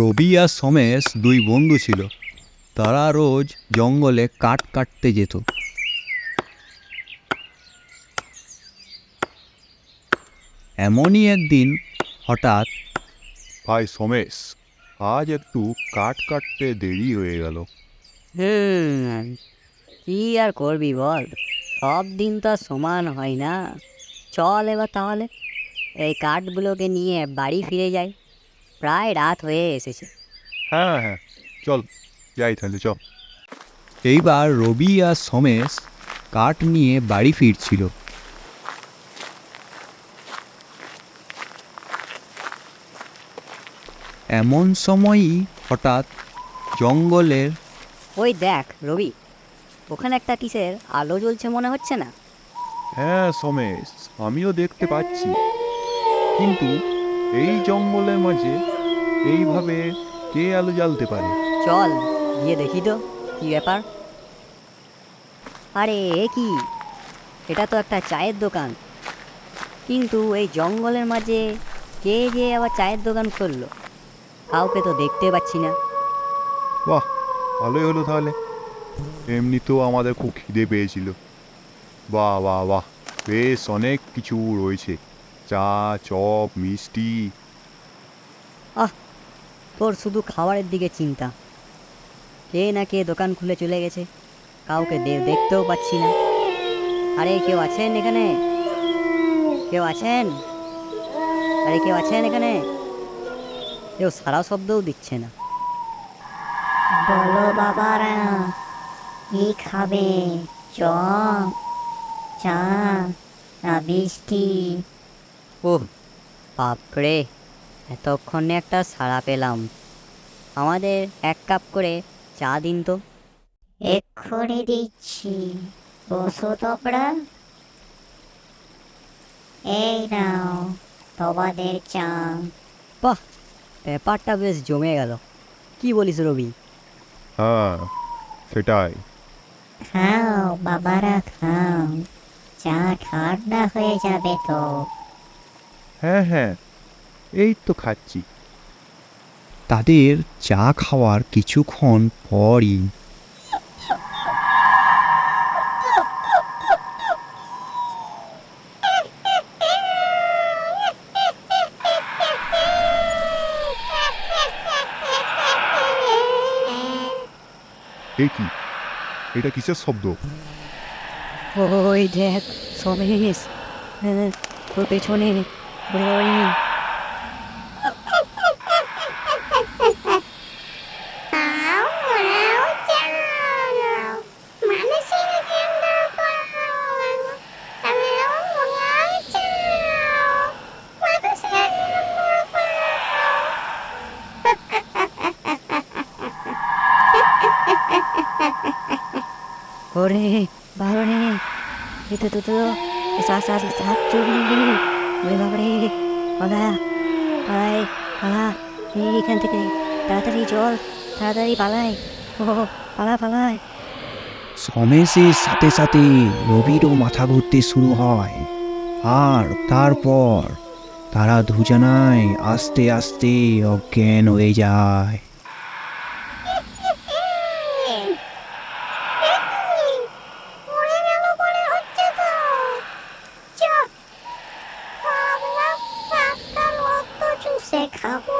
রবি আর সমেশ দুই বন্ধু ছিল। তারা রোজ জঙ্গলে কাঠ কাটতে যেত। এমনই একদিন হঠাৎ ভাই সমেশ আজ একটু কাঠ কাটতে দেরি হয়ে গেল। হুম কি আর করবি বল? সব দিন তো আর সমান হয় না। চল এবার তাহলে। এই কাঠগুলোকে নিয়ে বাড়ি ফিরে যাই। প্রায় রাত হয়ে এসেছে। হ্যাঁ হ্যাঁ। চল যাই তাহলে চল। এইবার রবি আর সমেশ কাঠ নিয়ে বাড়ি ফিরছিল। এমন সময়ই হঠাৎ জঙ্গলের ওই দেখ রবি ওখানে একটা কিসের আলো জ্বলছে মনে হচ্ছে না? হ্যাঁ সমেশ আমিও দেখতে পাচ্ছি। কিন্তু এই জঙ্গলের মাঝে এইভাবে কে আলো জ্বালতে পারে? চল গিয়ে দেখি তো কি ব্যাপার? আরে এ কি? এটা তো একটা চায়ের দোকান। কিন্তু এই জঙ্গলের মাঝে কে যে আবার চায়ের দোকান করল কাউকে তো দেখতে পাচ্ছি না। বাহ ভালোই হলো তাহলে। এমনিতেও আমাদের খুব খিদে পেয়েছিল। বাহ বাহ বাহ বেশ অনেক কিছু রয়েছে। চা চপ মিষ্টি। আহ তোর শুধু খাবারের দিকে চিন্তা। কে না কে দোকান খুলে চলে গেছে কাউকে দে- দেখতেও পাচ্ছি না। আরে কেউ আছেন এখানে? কেউ আছেন? আরে কেউ আছেন এখানে? কেউ সারা শব্দও দিচ্ছে না। বলো বাবারা কি খাবে? চপ চা না বৃষ্টি ও বাপরে এতক্ষণে একটা সাড়া পেলাম। আমাদের এক কাপ করে চা দিন তো। এক্ষুনি দিচ্ছি। বসো তোমরা। এই নাও তোমাদের চা। বাহ ব্যাপারটা বেশ জমে গেল। কি বলিস রবি? হ্যাঁ সেটাই। খাও বাবারা খাও। চা ঠান্ডা হয়ে যাবে তো। হ্যাঁ হ্যাঁ এই তো খাচ্ছি। তাদের চা খাওয়ার কিছুক্ষণ পরই এ কি? এটা কিসের শব্দ? ওই দেখ সমেশ। হ্যাঁ, তোর পেছনে ওই ওরে বাবারে এতে তো তো শ্বাস শ্বাস শ্বাস চলবে ওরে বাবারে পালা পালাই পালা এই এখান থেকে তাড়াতাড়ি চল তাড়াতাড়ি পালাই ও পালা পালাই সমেশের সাথে সাথে রবিরও মাথা ঘুরতে শুরু হয় আর তারপর তারা দুজনায় আস্তে আস্তে অজ্ঞান হয়ে যায় চুষে খাব আর